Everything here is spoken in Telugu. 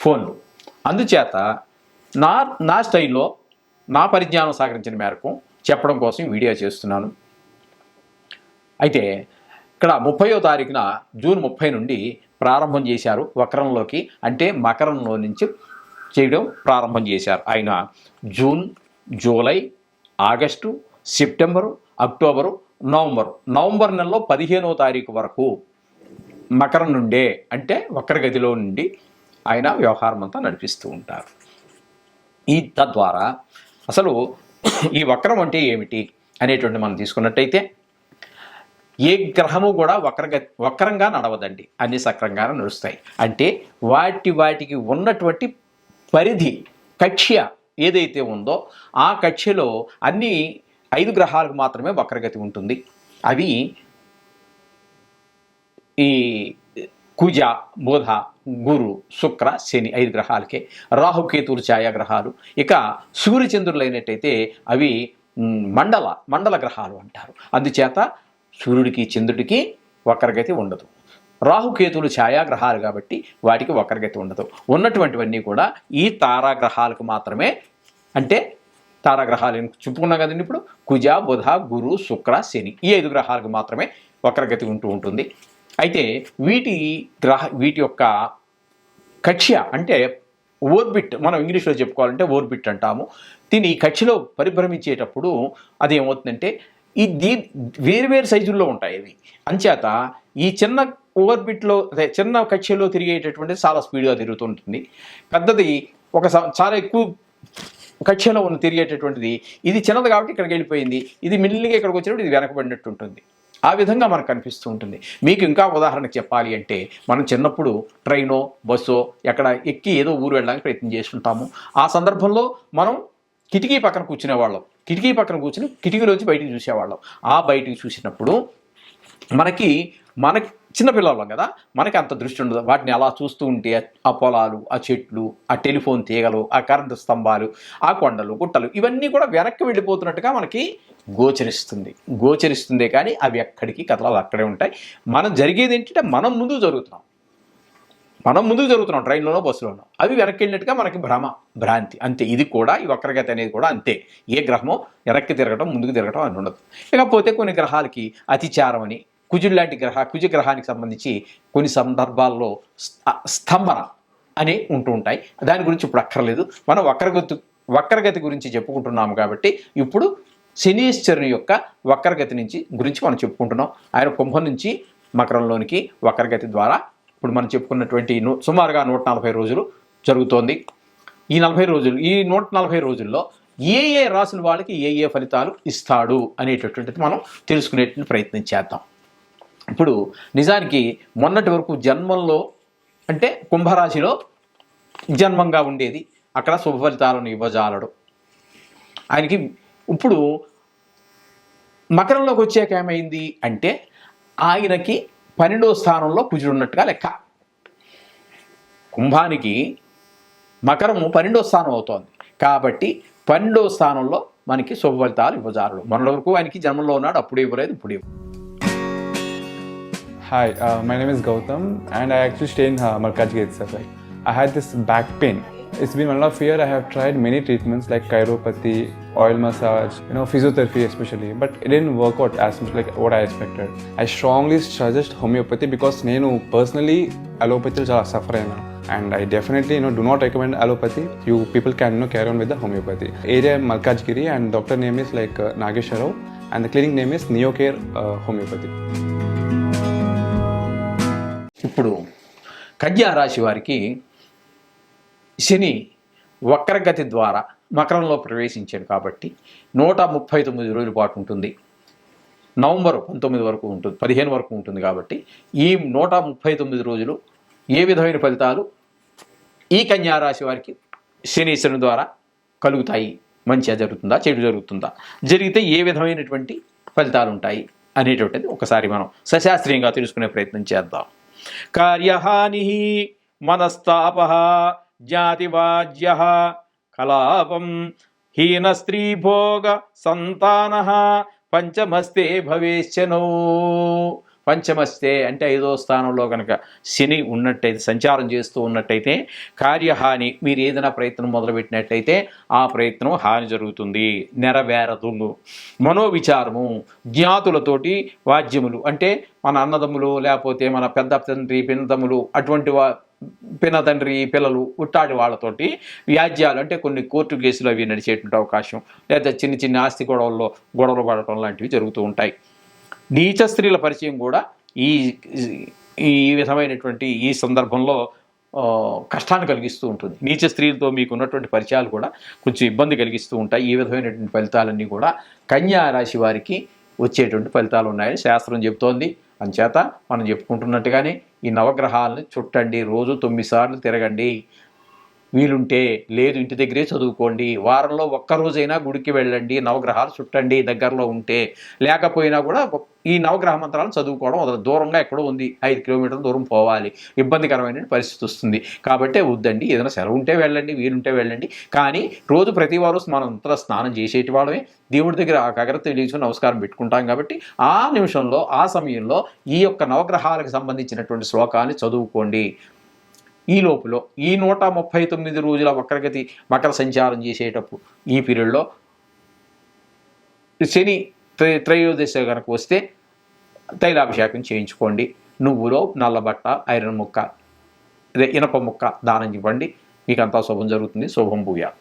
ఫోన్లు. అందుచేత నా నా స్టైల్లో నా పరిజ్ఞానం సహకరించిన మేరకు చెప్పడం కోసం వీడియో చేస్తున్నాను. అయితే ఇక్కడ ముప్పయో తారీఖున జూన్ ముప్పై నుండి ప్రారంభం చేశారు వక్రంలోకి అంటే మకరంలో నుంచి చేయడం ప్రారంభం చేశారు. ఆయన June July August September October November. November నెలలో పదిహేనో తారీఖు వరకు మకరం నుండే అంటే వక్రగతిలో నుండి ఆయన వ్యవహారం అంతా నడిపిస్తూ ఉంటారు. ఈ తద్వారా అసలు ఈ వక్రం అంటే ఏమిటి అనేటువంటి మనం తీసుకున్నట్టయితే ఏ గ్రహము కూడా వక్రగ వక్రంగా నడవదండి. అన్ని సక్రంగానే నడుస్తాయి. అంటే వాటి వాటికి ఉన్నటువంటి పరిధి కక్ష్య ఏదైతే ఉందో ఆ కక్ష్యలో అన్ని ఐదు గ్రహాలకు మాత్రమే వక్రగతి ఉంటుంది. అవి ఈ కుజ బోధ గురు శుక్ర శని ఐదు గ్రహాలకే. రాహుకేతువులు ఛాయాగ్రహాలు. ఇక సూర్యచంద్రులు అయినట్టయితే అవి మండల మండల గ్రహాలు అంటారు. అందుచేత సూర్యుడికి చంద్రుడికి వక్రగతి ఉండదు. రాహుకేతువులు ఛాయాగ్రహాలు కాబట్టి వాటికి వక్రగతి ఉండదు. ఉన్నటువంటివన్నీ కూడా ఈ తారాగ్రహాలకు మాత్రమే. అంటే తారాగ్రహాలు చెప్పుకున్నాం కదండి ఇప్పుడు? కుజ బుధ గురు శుక్ర శని ఈ ఐదు గ్రహాలకు మాత్రమే వక్రగతి ఉంటూ ఉంటుంది. అయితే వీటి గ్రహ వీటి యొక్క కక్ష్య అంటే ఓర్బిట్ మనం ఇంగ్లీష్లో చెప్పుకోవాలంటే ఓర్బిట్ అంటాము. దీని ఈ కక్షలో పరిభ్రమించేటప్పుడు అది ఏమవుతుందంటే ఈ దీ వేరువేరు సైజుల్లో ఉంటాయి ఇవి. అంచేత ఈ చిన్న ఓవర్బిట్లో అదే చిన్న కక్షలో తిరిగేటటువంటిది చాలా స్పీడ్గా తిరుగుతుంటుంది. పెద్దది ఒక చాలా ఎక్కువ కక్షలో ఉన్న తిరిగేటటువంటిది ఇది చిన్నది కాబట్టి ఇక్కడికి వెళ్ళిపోయింది. ఇది మిల్లిగా ఇక్కడికి వచ్చినప్పుడు ఇది వెనకబడినట్టు ఉంటుంది ఆ విధంగా మనకు కనిపిస్తూ ఉంటుంది. మీకు ఇంకా ఉదాహరణ చెప్పాలి అంటే మనం చిన్నప్పుడు ట్రైనో బస్సో ఎక్కడ ఎక్కి ఏదో ఊరు వెళ్ళడానికి ప్రయత్నం చేస్తుంటాము. ఆ సందర్భంలో మనం కిటికీ పక్కన కూర్చునేవాళ్ళం. కిటికీ పక్కన కూర్చుని కిటికీలోంచి బయటికి చూసేవాళ్ళం. ఆ బయటికి చూసినప్పుడు మనకి మనకి చిన్నపిల్లలం కదా మనకి అంత దృష్టి ఉండదు. వాటిని అలా చూస్తూ ఉంటే ఆ పొలాలు ఆ చెట్లు ఆ టెలిఫోన్ తీగలు ఆ కరెంటు స్తంభాలు ఆ కొండలు గుట్టలు ఇవన్నీ కూడా వెనక్కి వెళ్ళిపోతున్నట్టుగా మనకి గోచరిస్తుంది. గోచరిస్తుందే కానీ అవి ఎక్కడికి కథలు అక్కడే ఉంటాయి. మనం జరిగేది ఏంటంటే మనం ముందు జరుగుతున్నాం. మనం ముందుకు జరుగుతున్నాం ట్రైన్లోనో బస్సులోనో. అవి వెనక్కి వెళ్ళినట్టుగా మనకి భ్రమ భ్రాంతి. అంతే. ఇది కూడా ఈ వక్రగతి అనేది కూడా అంతే. ఏ గ్రహమో వెనక్కి తిరగటం ముందుకు తిరగటం అని ఉండదు. ఇకపోతే కొన్ని గ్రహాలకి అతిచారం అని కుజుడు లాంటి గ్రహ కుజ గ్రహానికి సంబంధించి కొన్ని సందర్భాల్లో స్తంభన అని ఉంటూ ఉంటాయి. దాని గురించి ఇప్పుడు అక్కర్లేదు. మనం వక్రగతి వక్రగతి గురించి చెప్పుకుంటున్నాము కాబట్టి ఇప్పుడు శనీశ్వరుని యొక్క వక్రగతి నుంచి గురించి మనం చెప్పుకుంటున్నాం. ఆయన కుంభం నుంచి మకరంలోనికి వక్రగతి ద్వారా ఇప్పుడు మనం చెప్పుకున్నటువంటి సుమారుగా నూట నలభై రోజులు జరుగుతోంది. ఈ నలభై రోజులు ఈ నూట నలభై రోజుల్లో ఏ ఏ రాసిన వాళ్ళకి ఏ ఏ ఫలితాలు ఇస్తాడు అనేటటువంటిది మనం తెలుసుకునేటువంటి ప్రయత్నం చేద్దాం. ఇప్పుడు నిజానికి మొన్నటి వరకు జన్మంలో అంటే కుంభరాశిలో జన్మంగా ఉండేది అక్కడ శుభ ఫలితాలను ఇవ్వజాలడు. ఆయనకి ఇప్పుడు మకరంలోకి వచ్చాక ఏమైంది అంటే ఆయనకి పన్నెండవ స్థానంలో కుజుడు ఉన్నట్టుగా లెక్క. కుంభానికి మకరము పన్నెండో స్థానం అవుతోంది. కాబట్టి పన్నెండవ స్థానంలో మనకి శుభఫలితాలు ఇవ్వజారుడు మన వరకు ఆయనకి జన్మలో ఉన్నాడు అప్పుడు ఇవ్వలేదు ఇప్పుడు ఇవ్వ hi my name is Gautam and I actually stay in Markaz gate sir I had this back pain it's been one of year I have tried many treatments like chiropathy oil massage you know, physiotherapy especially. But it didn't work out as much like what I expected. I strongly suggest నేను పర్సనలీ అలోపతిలో చాలా సఫర్ అయినా and I definitely you know do not recommend allopathy you people can no carry on with the homeopathy area Malkajgiri and doctor name is like Nageswararao and the clinic name is neo homeopathy ఇప్పుడు కన్యా రాశి వారికి శని వక్రగతి ద్వారా మకరంలో ప్రవేశించాడు కాబట్టి నూట ముప్పై తొమ్మిది రోజుల పాటు ఉంటుంది. నవంబర్ పంతొమ్మిది వరకు ఉంటుంది పదిహేను వరకు ఉంటుంది కాబట్టి ఈ నూట ముప్పై తొమ్మిది రోజులు ఏ విధమైన ఫలితాలు? ఈ కన్యారాశి వారికి శనీశ్వరుని ద్వారా కలుగుతాయి. మంచిగా జరుగుతుందా? చెడు జరుగుతుందా? జరిగితే ఏ విధమైనటువంటి ఫలితాలు ఉంటాయి అనేటువంటిది ఒకసారి మనం సశాస్త్రీయంగా తెలుసుకునే ప్రయత్నం చేద్దాం. కార్యహాని మనస్తాప జాతివాజ్య కలాపం హీన స్త్రీ భోగ సంతాన పంచమస్తే భవేశ్చనో. పంచమస్తే అంటే ఐదో స్థానంలో కనుక శని ఉన్నట్టయితే సంచారం చేస్తూ ఉన్నట్టయితే కార్యహాని మీరు ఏదైనా ప్రయత్నం మొదలుపెట్టినట్టయితే ఆ ప్రయత్నం హాని జరుగుతుంది. నెరవేరదు మనోవిచారము జ్ఞాతులతోటి వాద్యములు అంటే మన అన్నదమ్ములు లేకపోతే మన పెద్ద తండ్రి పినతమ్ములు అటువంటి వా పిన తండ్రి పిల్లలు ఉట్టాడి వాళ్ళతోటి వ్యాజ్యాలు అంటే కొన్ని కోర్టు కేసులు అవి నడిచేటువంటి అవకాశం లేదా చిన్న చిన్న ఆస్తి గొడవల్లో గొడవలు పడటం లాంటివి జరుగుతూ ఉంటాయి. నీచ స్త్రీల పరిచయం కూడా ఈ ఈ విధమైనటువంటి ఈ సందర్భంలో కష్టాన్ని కలిగిస్తూ ఉంటుంది. నీచ స్త్రీలతో మీకు ఉన్నటువంటి పరిచయాలు కూడా కొంచెం ఇబ్బంది కలిగిస్తూ ఉంటాయి. ఈ విధమైనటువంటి ఫలితాలన్నీ కూడా కన్యా రాశి వారికి వచ్చేటువంటి ఫలితాలు ఉన్నాయని శాస్త్రం చెబుతోంది. అంచేత మనం చెప్పుకుంటున్నట్టుగానే ఈ నవగ్రహాలను చుట్టండి రోజు తొమ్మిది సార్లు తిరగండి. వీలుంటే లేదు ఇంటి దగ్గరే చదువుకోండి. వారంలో ఒక్క రోజైనా గుడికి వెళ్ళండి నవగ్రహాలు చుట్టండి దగ్గరలో ఉంటే. లేకపోయినా కూడా ఈ నవగ్రహ మంత్రాలను చదువుకోవడం అది దూరంగా ఎక్కడో ఉంది. ఐదు కిలోమీటర్ల దూరం పోవాలి. ఇబ్బందికరమైన పరిస్థితి వస్తుంది. కాబట్టి వద్దండి. ఏదైనా సెలవు ఉంటే వెళ్ళండి వీలుంటే వెళ్ళండి. కానీ రోజు ప్రతి వారు అంతా స్నానం చేసేటి వాళ్ళమే. దేవుడి దగ్గర ఆ కగ్రత తెలియచుకుని నమస్కారం పెట్టుకుంటాం కాబట్టి ఆ నిమిషంలో ఆ సమయంలో ఈ యొక్క నవగ్రహాలకు సంబంధించినటువంటి శ్లోకాన్ని చదువుకోండి. ఈ లోపులో ఈ నూట ముప్పై తొమ్మిది రోజుల వక్రగతి మకర సంచారం చేసేటప్పుడు ఈ పీరియడ్లో శని త్రయ త్రయోదశ కనుక వస్తే తైలాభిషేకం చేయించుకోండి. నువ్వులో నల్లబట్ట ఐరన్ ముక్క అదే ఇనప ముక్క దానం ఇవ్వండి. మీకు అంతా శుభం జరుగుతుంది. శుభం భూయాత్.